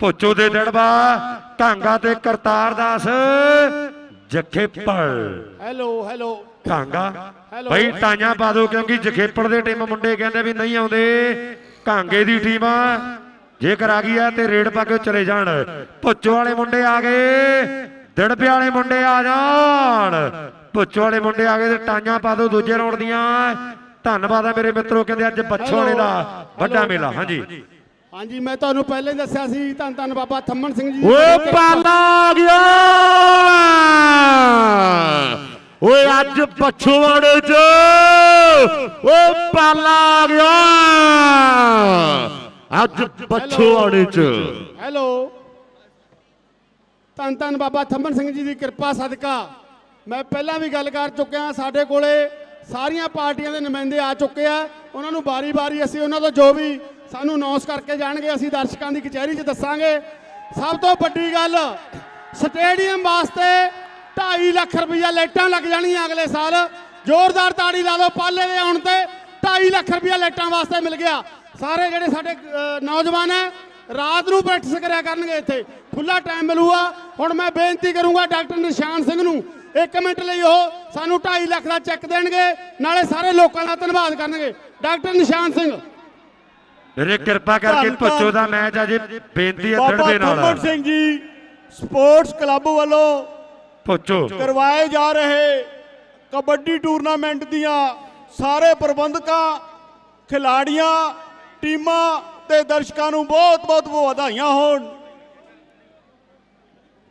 ਭੁੱਚੋ ਦੇ ਦੜਵਾ ਢਾਂਗਾ ਤੇ Kartar Das ਜਖੇਪੜ hello hello. ਢਾਂਗਾ। ਬਈ ਟਾਈਆਂ ਪਾ ਦਿਓ ਕਿਉਂਕਿ ਜਖੇਪੜ ਦੇ ਟੀਮ ਮੁੰਡੇ ਕਹਿੰਦੇ ਵੀ ਨਹੀਂ ਆਉਂਦੇ। ਢਾਂਗੇ ਦੀ ਟੀਮ ਆ। ਜੇਕਰ ਆ ਗਈ ਆ ਤੇ ਰੇਡ ਪਾ ਕੇ ਚਲੇ ਜਾਣ। ਭੁੱਚੋ ਵਾਲੇ ਮੁੰਡੇ ਆ ਗਏ। ਦੜਪੇ ਵਾਲੇ ਮੁੰਡੇ ਆ ਜਾਣ। ਭੁੱਚੋ ਵਾਲੇ ਮੁੰਡੇ ਆ ਗਏ ਤੇ ਟਾਈਆਂ ਪਾ ਦਿਓ ਦੂਜੇ ਰੌਂਡ ਦੀਆਂ। ਧੰਨਵਾਦ ਆ ਮੇਰੇ ਮਿੱਤਰੋ ਕਹਿੰਦੇ ਅੱਜ ਬੱਚੋਆਣੇ ਦਾ ਵੱਡਾ ਮੇਲਾ। ਹਾਂਜੀ। ਹਾਂਜੀ ਮੈਂ ਤੁਹਾਨੂੰ ਪਹਿਲਾਂ ਹੀ ਦੱਸਿਆ ਸੀ ਧੰਨ ਧੰਨ ਬਾਬਾ ਥੰਮਣ ਸਿੰਘ ਜੀ। ਓਏ ਪਾਲਾ ਆ ਗਿਆ! ਓਏ ਅੱਜ ਪਛਵਾੜੇ ਚ ਓਏ ਪਾਲਾ ਆ ਗਿਆ! ਅੱਜ ਪਛਵਾੜੇ ਚ। ਹੈਲੋ। ਧੰਨ ਧੰਨ ਬਾਬਾ ਥੰਮਣ ਸਿੰਘ ਜੀ ਦੀ ਕਿਰਪਾ ਸਦਕਾ। ਮੈਂ ਪਹਿਲਾਂ ਵੀ ਗੱਲ ਕਰ ਚੁੱਕਿਆ ਸਾਡੇ ਕੋਲੇ ਸਾਰੀਆਂ ਪਾਰਟੀਆਂ ਦੇ ਨੁਮਾਇੰਦੇ ਆ ਚੁੱਕੇ ਆ। ਉਹਨਾਂ ਨੂੰ ਬਾਰੀ-ਬਾਰੀ ਅਸੀਂ ਉਹਨਾਂ ਤੋਂ ਜੋ ਵੀ ਸਾਨੂੰ ਅਨਾਉਂਸ ਕਰਕੇ ਜਾਣਗੇ, ਅਸੀਂ ਦਰਸ਼ਕਾਂ ਦੀ ਕਚਹਿਰੀ 'ਚ ਦੱਸਾਂਗੇ। ਸਭ ਤੋਂ ਵੱਡੀ ਗੱਲ, ਸਟੇਡੀਅਮ ਵਾਸਤੇ 2.5 ਲੱਖ ਰੁਪਈਆ ਲਾਈਟਾਂ ਲੱਗ ਜਾਣੀਆਂ ਅਗਲੇ ਸਾਲ। ਜ਼ੋਰਦਾਰ ਤਾੜੀ ਲਾ ਦਿਓ ਪਾਲੇ ਦੇ ਆਉਣ ਤੇ 2.5 ਲੱਖ ਰੁਪਈਆ ਲਾਈਟਾਂ ਵਾਸਤੇ ਮਿਲ ਗਿਆ। ਸਾਰੇ ਜਿਹੜੇ ਸਾਡੇ ਨੌਜਵਾਨ ਹੈ, ਰਾਤ ਨੂੰ ਪ੍ਰੈਕਟਿਸ ਕਰਿਆ ਕਰਨਗੇ ਇੱਥੇ। ਖੁੱਲਾ ਟਾਈਮ ਮਿਲੂਗਾ। ਹੁਣ ਮੈਂ ਬੇਨਤੀ ਕਰੂੰਗਾ ਡਾਕਟਰ ਨਿਸ਼ਾਨ ਸਿੰਘ ਨੂੰ, ਇੱਕ ਮਿੰਟ ਲਈ ਉਹ ਸਾਨੂੰ 2.5 ਲੱਖ ਦਾ ਚੈੱਕ ਦੇਣਗੇ, ਨਾਲੇ ਸਾਰੇ ਲੋਕਾਂ ਦਾ ਧੰਨਵਾਦ ਕਰਨਗੇ। ਡਾਕਟਰ ਨਿਸ਼ਾਨ ਸਿੰਘ। ਮੇਰੇ ਕਿਰਪਾ ਕਰਕੇ। ਭੁੱਚੋ ਦਾ ਮੈਚ ਅਜੇ ਬੇਨਤੀ ਹੈ ਬਾਬਾ ਦੜਦੇ ਥੰਮਣ ਨਾਲ ਸਿੰਘ ਜੀ ਸਪੋਰਟਸ ਕਲੱਬ ਵੱਲੋਂ ਭੁੱਚੋ ਕਰਵਾਏ ਜਾ ਰਹੇ ਕਬੱਡੀ ਟੂਰਨਾਮੈਂਟ ਦੀਆਂ ਸਾਰੇ ਪ੍ਰਬੰਧਕਾਂ ਖਿਲਾੜੀਆਂ ਟੀਮਾਂ ਤੇ ਦਰਸ਼ਕਾਂ ਨੂੰ ਬਹੁਤ-ਬਹੁਤ ਵਧਾਈਆਂ ਹੋਣ।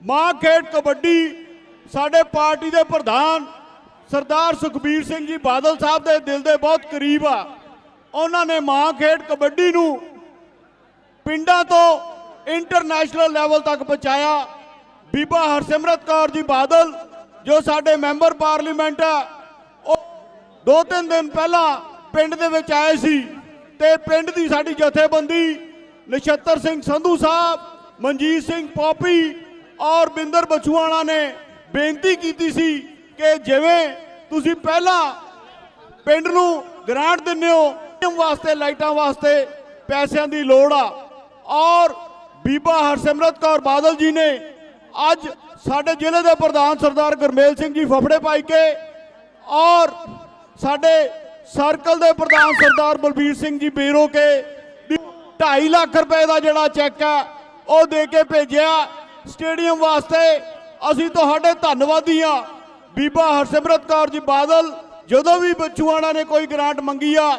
ਮਾਂ ਖੇਡ ਕਬੱਡੀ ਸਾਡੇ ਪਾਰਟੀ ਦੇ ਪ੍ਰਧਾਨ ਸਰਦਾਰ ਸੁਖਬੀਰ ਸਿੰਘ ਜੀ ਬਾਦਲ ਸਾਹਿਬ ਦੇ ਦਿਲ ਦੇ ਬਹੁਤ ਕਰੀਬ ਆ। ਉਹਨਾਂ ਨੇ ਮਾਂ ਖੇਡ ਕਬੱਡੀ ਨੂੰ ਪਿੰਡਾਂ ਤੋਂ ਇੰਟਰਨੈਸ਼ਨਲ ਲੈਵਲ ਤੱਕ ਪਹੁੰਚਾਇਆ। ਬੀਬਾ ਹਰਸਿਮਰਤ ਕੌਰ ਜੀ ਬਾਦਲ, ਜੋ ਸਾਡੇ ਮੈਂਬਰ ਪਾਰਲੀਮੈਂਟ ਆ, ਉਹ ਦੋ ਤਿੰਨ ਦਿਨ ਪਹਿਲਾਂ ਪਿੰਡ ਦੇ ਵਿੱਚ ਆਏ ਸੀ ਤੇ ਪਿੰਡ ਦੀ ਸਾਡੀ ਜਥੇਬੰਦੀ ਨਛੱਤਰ ਸਿੰਘ ਸੰਧੂ ਸਾਹਿਬ, ਮਨਜੀਤ ਸਿੰਘ ਪੋਪੀ ਔਰ ਬਿੰਦਰ ਬਚੂਆਣਾ ਨੇ ਬੇਨਤੀ ਕੀਤੀ ਸੀ ਕਿ ਜਿਵੇਂ ਤੁਸੀਂ ਪਹਿਲਾਂ ਪਿੰਡ ਨੂੰ ਗ੍ਰਾਂਟ ਦਿੰਦੇ ਹੋ ਵਾਸਤੇ, ਲਾਈਟਾਂ ਵਾਸਤੇ ਪੈਸਿਆਂ ਦੀ ਲੋੜ ਆ। ਔਰ ਬੀਬਾ ਹਰਸਿਮਰਤ ਕੌਰ ਬਾਦਲ ਜੀ ਨੇ ਅੱਜ ਸਾਡੇ ਜ਼ਿਲ੍ਹੇ ਦੇ ਪ੍ਰਧਾਨ ਸਰਦਾਰ ਗੁਰਮੇਲ ਸਿੰਘ ਜੀ ਫਫੜੇ ਪਾਈ ਕੇ ਔਰ ਸਾਡੇ ਸਰਕਲ ਦੇ ਪ੍ਰਧਾਨ ਸਰਦਾਰ ਬਲਬੀਰ ਸਿੰਘ ਜੀ ਬੇਰੋ ਕੇ 2.5 ਲੱਖ ਰੁਪਏ ਦਾ ਜਿਹੜਾ ਚੈੱਕ ਹੈ ਉਹ ਦੇ ਕੇ ਭੇਜਿਆ। ਸਟੇਡੀਅਮ ਵਾਸਤੇ ਅਸੀਂ ਤੁਹਾਡੇ ਧੰਨਵਾਦੀ ਆ। ਬੀਬਾ ਹਰਸਿਮਰਤ ਕੌਰ ਜੀ ਬਾਦਲ, ਜਦੋਂ ਵੀ ਬਚੂਆਣਾ ਨੇ ਕੋਈ ਗ੍ਰਾਂਟ ਮੰਗੀ ਆ